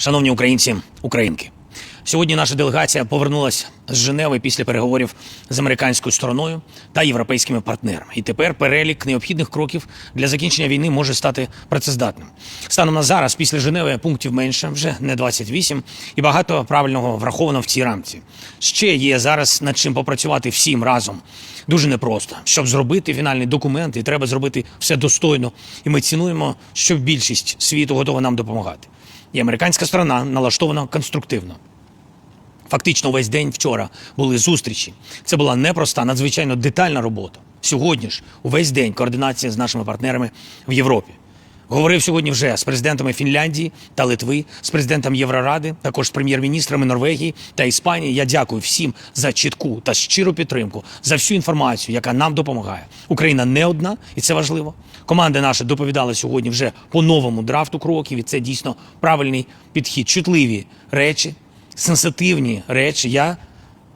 Шановні українці, українки, сьогодні наша делегація повернулася з Женеви після переговорів з американською стороною та європейськими партнерами. І тепер перелік необхідних кроків для закінчення війни може стати працездатним. Станом на зараз, після Женеви, пунктів менше, вже не 28, і багато правильного враховано в цій рамці. Ще є зараз над чим попрацювати всім разом. Дуже непросто. Щоб зробити фінальний документ, і треба зробити все достойно. І ми цінуємо, що більшість світу готова нам допомагати. І американська сторона налаштована конструктивно. Фактично, весь день вчора були зустрічі. Це була непроста, надзвичайно детальна робота. Сьогодні ж увесь день координація з нашими партнерами в Європі. Говорив сьогодні вже з президентами Фінляндії та Литви, з президентом Євроради, також з прем'єр-міністрами Норвегії та Іспанії. Я дякую всім за чітку та щиру підтримку, за всю інформацію, яка нам допомагає. Україна не одна, і це важливо. Команда наша доповідала сьогодні вже по новому драфту кроків, і це дійсно правильний підхід. Чутливі речі, сенситивні речі. Я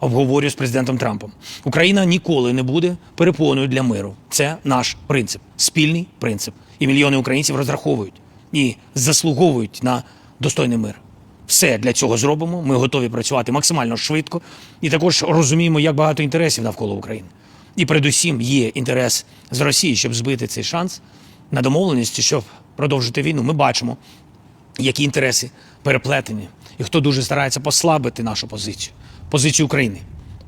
обговорю з президентом Трампом. Україна ніколи не буде перепоною для миру. Це наш принцип, спільний принцип. І мільйони українців розраховують і заслуговують на достойний мир. Все для цього зробимо. Ми готові працювати максимально швидко і також розуміємо, як багато інтересів навколо України. І передусім є інтерес з Росії, щоб збити цей шанс на домовленості, щоб продовжити війну. Ми бачимо, які інтереси переплетені, і хто дуже старається послабити нашу позицію, позицію України,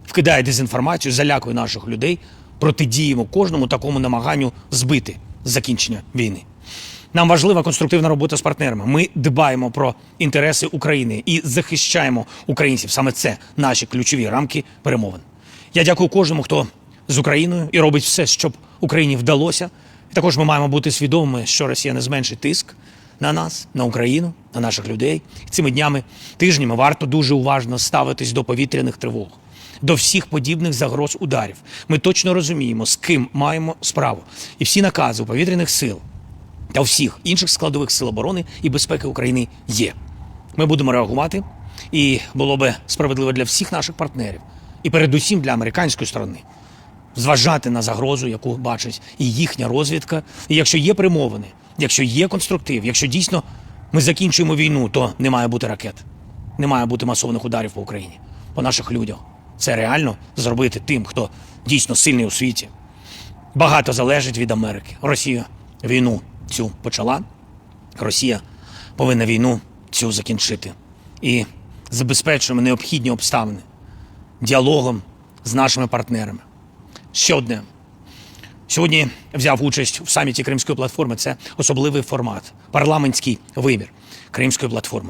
вкидає дезінформацію, залякує наших людей, протидіємо кожному такому намаганню збити закінчення війни. Нам важлива конструктивна робота з партнерами. Ми дбаємо про інтереси України і захищаємо українців. Саме це наші ключові рамки перемовин. Я дякую кожному, хто з Україною і робить все, щоб Україні вдалося. І також ми маємо бути свідомими, що Росія не зменшить тиск на нас, на Україну, на наших людей. Цими днями, тижнями варто дуже уважно ставитись до повітряних тривог, до всіх подібних загроз ударів. Ми точно розуміємо, з ким маємо справу. І всі накази у повітряних сил та всіх інших складових сил оборони і безпеки України є. Ми будемо реагувати, і було би справедливо для всіх наших партнерів, і передусім для американської сторони, зважати на загрозу, яку бачить і їхня розвідка. І якщо є примовини, якщо є конструктив, якщо дійсно ми закінчуємо війну, то не має бути ракет, не має бути масованих ударів по Україні, по наших людях. Це реально зробити тим, хто дійсно сильний у світі. Багато залежить від Америки. Росія війну цю почала. Росія повинна війну цю закінчити. І забезпечуємо необхідні обставини діалогом з нашими партнерами. Ще одне. Сьогодні взяв участь в саміті Кримської платформи. Це особливий формат, парламентський вимір Кримської платформи.